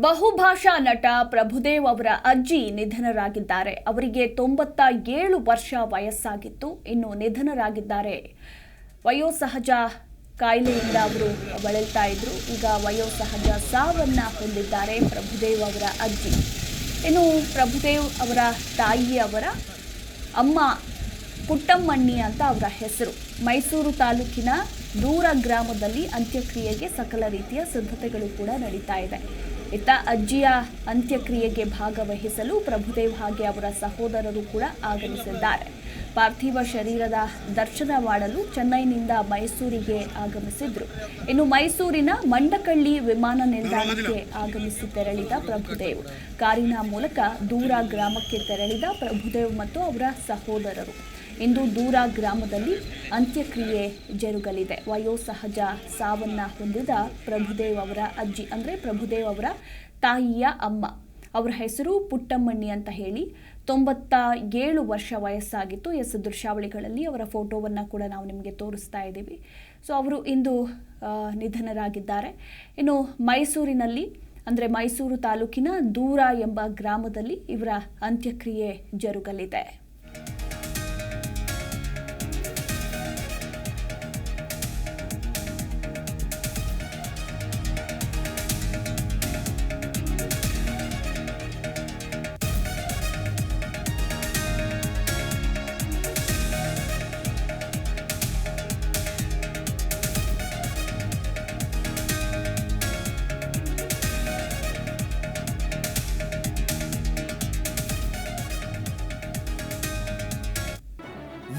ಬಹುಭಾಷಾ ನಟ ಪ್ರಭುದೇವ್ ಅವರ ಅಜ್ಜಿ ನಿಧನರಾಗಿದ್ದಾರೆ. ಅವರಿಗೆ ತೊಂಬತ್ತ ಏಳು ವರ್ಷ ವಯಸ್ಸಾಗಿತ್ತು. ಇನ್ನು ನಿಧನರಾಗಿದ್ದಾರೆ. ವಯೋಸಹಜ ಕಾಯಿಲೆಯಿಂದ ಅವರು ಬಳಲ್ತಾ ಇದ್ರು. ಈಗ ವಯೋಸಹಜ ಸಾವನ್ನ ಹೊಂದಿದ್ದಾರೆ ಪ್ರಭುದೇವ್ ಅವರ ಅಜ್ಜಿ. ಇನ್ನು ಪ್ರಭುದೇವ್ ಅವರ ತಾಯಿಯವರ ಅಮ್ಮ ಪುಟ್ಟಮ್ಮಣ್ಣಿ ಅಂತ ಅವರ ಹೆಸರು. ಮೈಸೂರು ತಾಲೂಕಿನ ದೂರ ಗ್ರಾಮದಲ್ಲಿ ಅಂತ್ಯಕ್ರಿಯೆಗೆ ಸಕಲ ರೀತಿಯ ಸಿದ್ಧತೆಗಳು ಕೂಡ ನಡೀತಾ ಇದೆ. ಇತ್ತ ಅಜ್ಜಿಯ ಅಂತ್ಯಕ್ರಿಯೆಗೆ ಭಾಗವಹಿಸಲು ಪ್ರಭುದೇವ್ ಹಾಗೆ ಅವರ ಸಹೋದರರು ಕೂಡ ಆಗಮಿಸಿದ್ದಾರೆ. ಪಾರ್ಥಿವ ಶರೀರದ ದರ್ಶನ ಮಾಡಲು ಚೆನ್ನೈನಿಂದ ಮೈಸೂರಿಗೆ ಆಗಮಿಸಿದ್ರು. ಇನ್ನು ಮೈಸೂರಿನ ಮಂಡಕಳ್ಳಿ ವಿಮಾನ ನಿಲ್ದಾಣಕ್ಕೆ ಆಗಮಿಸಿ ತೆರಳಿದ ಪ್ರಭುದೇವ್. ಕಾರಿನ ಮೂಲಕ ದೂರ ಗ್ರಾಮಕ್ಕೆ ತೆರಳಿದ ಪ್ರಭುದೇವ್ ಮತ್ತು ಅವರ ಸಹೋದರರು. ಇಂದು ದೂರ ಗ್ರಾಮದಲ್ಲಿ ಅಂತ್ಯಕ್ರಿಯೆ ಜರುಗಲಿದೆ. ವಯೋಸಹಜ ಸಾವನ್ನ ಹೊಂದಿದ ಪ್ರಭುದೇವ್ ಅವರ ಅಜ್ಜಿ, ಅಂದರೆ ಪ್ರಭುದೇವ್ ಅವರ ತಾಯಿಯ ಅಮ್ಮ. ಅವರ ಹೆಸರು ಪುಟ್ಟಮ್ಮಣ್ಣಿ ಅಂತ ಹೇಳಿ ತೊಂಬತ್ತ ಏಳು ವರ್ಷ ವಯಸ್ಸಾಗಿತ್ತು. ಎಸ್ ದೃಶ್ಯಾವಳಿಗಳಲ್ಲಿ ಅವರ ಫೋಟೋವನ್ನು ಕೂಡ ನಾವು ನಿಮಗೆ ತೋರಿಸ್ತಾ ಇದ್ದೀವಿ. ಸೊ ಅವರು ಇಂದು ನಿಧನರಾಗಿದ್ದಾರೆ. ಇನ್ನು ಮೈಸೂರಿನಲ್ಲಿ, ಅಂದರೆ ಮೈಸೂರು ತಾಲೂಕಿನ ದೂರ ಎಂಬ ಗ್ರಾಮದಲ್ಲಿ ಇವರ ಅಂತ್ಯಕ್ರಿಯೆ ಜರುಗಲಿದೆ.